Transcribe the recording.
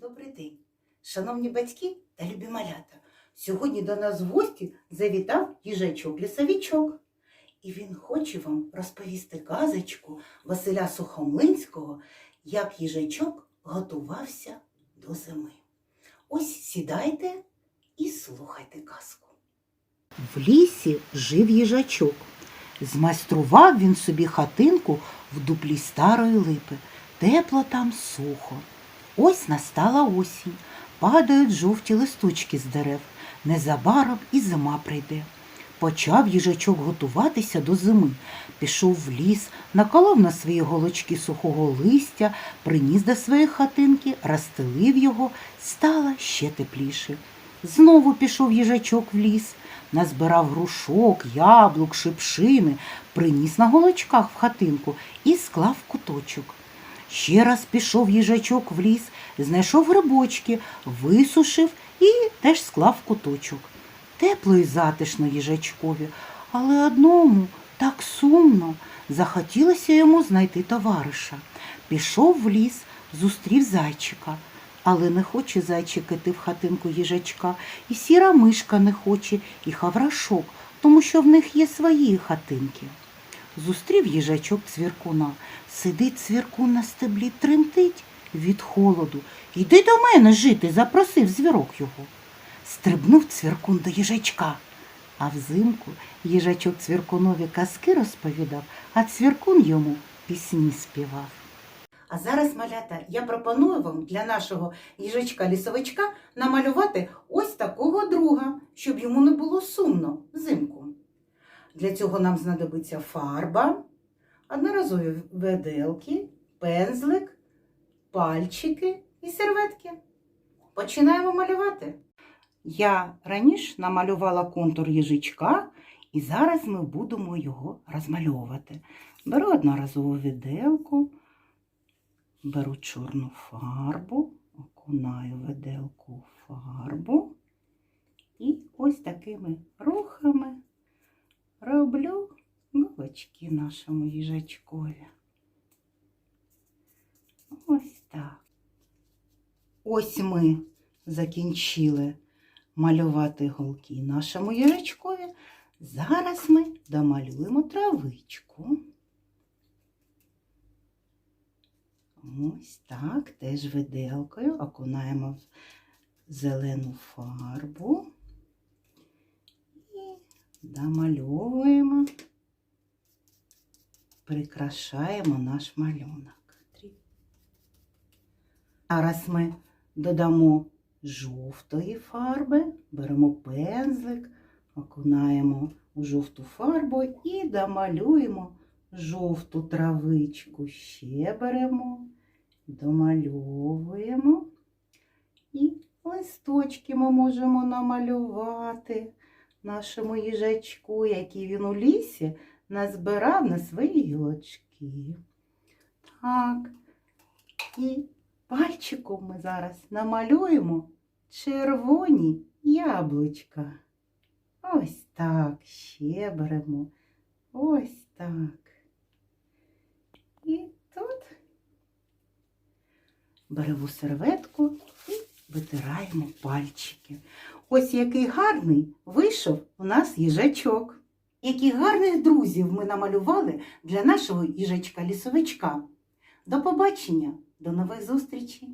Добрий день, шановні батьки та любі малята. Сьогодні до нас в гості завітав їжачок-лісовичок. І він хоче вам розповісти казочку Василя Сухомлинського, як їжачок готувався до зими. Ось сідайте і слухайте казку. В лісі жив їжачок. Змайстрував він собі хатинку в дуплі старої липи. Тепло там сухо. Ось настала осінь, падають жовті листочки з дерев. Незабаром і зима прийде. Почав їжачок готуватися до зими. Пішов в ліс, наколов на свої голочки сухого листя, приніс до своєї хатинки, розстелив його, стало ще тепліше. Знову пішов їжачок в ліс, назбирав грушок, яблук, шипшини, приніс на голочках в хатинку і склав куточок. Ще раз пішов їжачок в ліс, знайшов грибочки, висушив і теж склав куточок. Тепло і затишно їжачкові, але одному так сумно. Захотілося йому знайти товариша. Пішов в ліс, зустрів зайчика. Але не хоче зайчик іти в хатинку їжачка, і сіра мишка не хоче, і хаврашок, тому що в них є свої хатинки. Зустрів їжачок цвіркуна. Сидить цвіркун на стеблі, тремтить від холоду. Йди до мене жити, запросив звірок його. Стрибнув цвіркун до їжачка. А взимку їжачок цвіркунові казки розповідав, а цвіркун йому пісні співав. А зараз, малята, я пропоную вам для нашого їжачка-лісовичка намалювати ось такого друга, щоб йому не було сумно взимку. Для цього нам знадобиться фарба, одноразові веделки, пензлик, пальчики і серветки. Починаємо малювати. Я раніше намалювала контур їжачка, і зараз ми будемо його розмальовувати. Беру одноразову виделку, беру чорну фарбу, окунаю виделку в фарбу і ось такими роблю голочки нашому їжачкові. Ось так. Ось ми закінчили малювати голки нашому їжачкові. Зараз ми домалюємо травичку. Ось так, теж виделкою окунаємо в зелену фарбу домальовуємо, прикрашаємо наш малюнок. Зараз ми додамо жовтої фарби, беремо пензлик, окунаємо у жовту фарбу і домалюємо жовту травичку. Ще беремо, домальовуємо. І листочки ми можемо намалювати нашому їжачку, який він у лісі назбирав на свої гілочки. Так. І пальчиком ми зараз намалюємо червоні яблучка. Ось так. Ще беремо. Ось так. І тут беремо серветку і витираємо пальчики. Ось який гарний вийшов у нас їжачок. Яких гарних друзів ми намалювали для нашого їжачка-лісовичка. До побачення, до нових зустрічей!